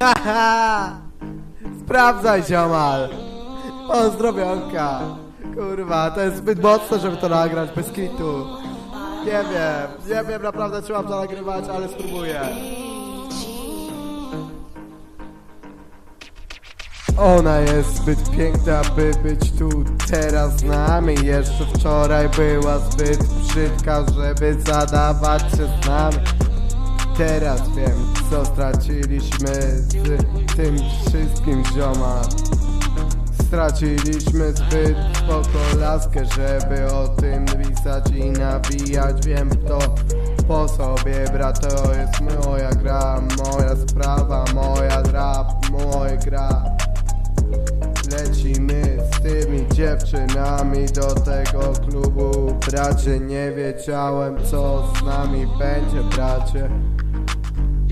Sprawdzaj ziomal! Pozdrowionka! Kurwa, to jest zbyt mocne, żeby to nagrać bez kitu. Nie wiem, nie wiem naprawdę czy mam to nagrywać, ale spróbuję. Ona jest zbyt piękna, by być tu teraz z nami Jeszcze wczoraj była zbyt brzydka, żeby zadawać się z nami Teraz wiem, co straciliśmy z tym wszystkim zioma. Straciliśmy zbyt spoko laskę, żeby o tym pisać i nabijać. Wiem to po sobie, brat, to jest moja gra, moja sprawa, moja dziewczynami do tego klubu Bracie, nie wiedziałem co z nami będzie, bracie.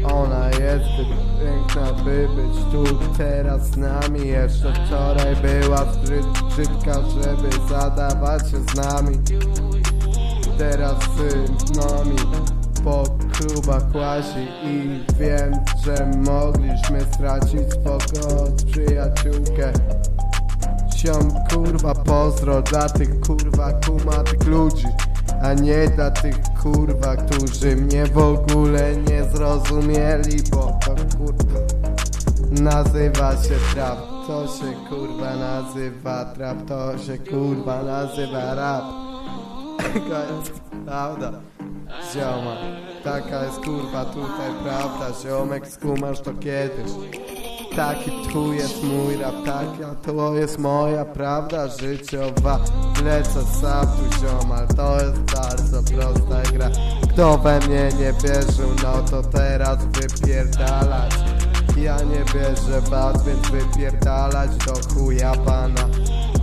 Ona jest zbyt piękna, by być tu teraz z nami. Jeszcze wczoraj była zbyt brzydka, żeby zadawać się z nami. Teraz z nami po klubach łasi I wiem, że mogliśmy stracić spoko przyjaciółkę Siom kurwa pozdro dla tych kurwa kumatych ludzi A nie dla tych kurwa, którzy mnie w ogóle nie zrozumieli Bo to kurwa nazywa się trap. To się kurwa nazywa trap To się kurwa nazywa rap. Taka jest prawda. Zioma Taka jest kurwa tutaj prawda. Ziomek skumasz to kiedyś Taki tu jest mój rap, taka to jest moja prawda życiowa. Lecę sam tu ziomal, to jest bardzo prosta gra. Kto we mnie nie wierzył, no to teraz wypierdalać. Ja nie wierzę was, więc wypierdalać do chuja pana.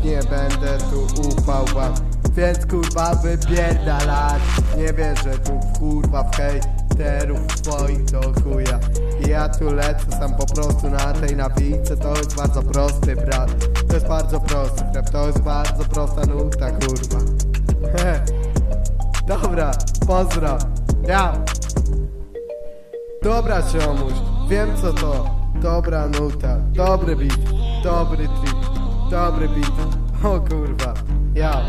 Nie będę tu ufał wam, więc kurwa wypierdalać. Nie wierzę tu kurwa w hejterów swoich do chuja ja. Tu lecę sam po prostu na tej nawijce To jest bardzo prosty brat. To jest bardzo prosty rap To jest bardzo prosta nuta kurwa. Dobra, pozdro. Ja Dobra ciomuś Wiem co to. Dobra nuta Dobry beat Dobry trip Dobry beat. O kurwa Ja.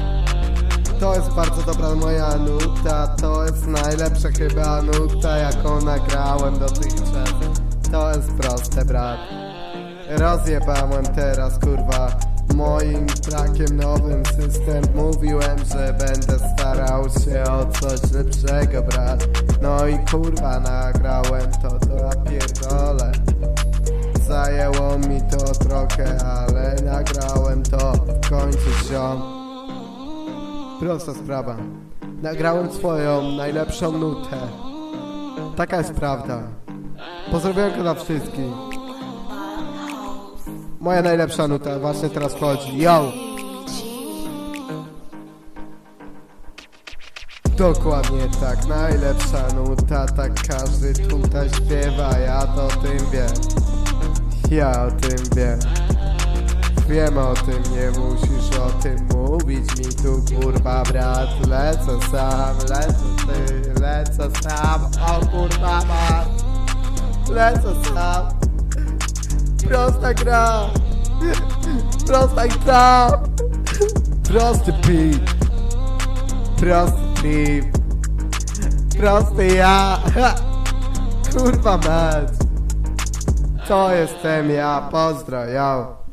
To jest bardzo dobra moja nuta To najlepsza chyba nuta Jaką nagrałem dotychczas. To jest proste brat. Rozjebałem teraz kurwa. Moim trakiem nowym system. Mówiłem, że będę starał się o coś lepszego brat. No i kurwa nagrałem to ja pierdolę. Zajęło mi to trochę, ale nagrałem to w końcu ziom. Prosta sprawa. Nagrałem swoją najlepszą nutę. Taka jest prawda. Pozdrowienko dla wszystkich. Moja najlepsza nuta właśnie teraz wchodzi. Yo! Dokładnie tak, najlepsza nuta, tak każdy tutaj śpiewa, ja to tym wiem. Ja o tym wiem. Wiem o tym, nie musisz o tym mówić mi tu kurwa brat. Lecę sam, lecę ty, lecę sam, o kurwa mat Lecę sam. Prosta gra. Prosta gra. Prosty beat. Prosty Prosty ja. Kurwa mać. To jestem ja, pozdro, yo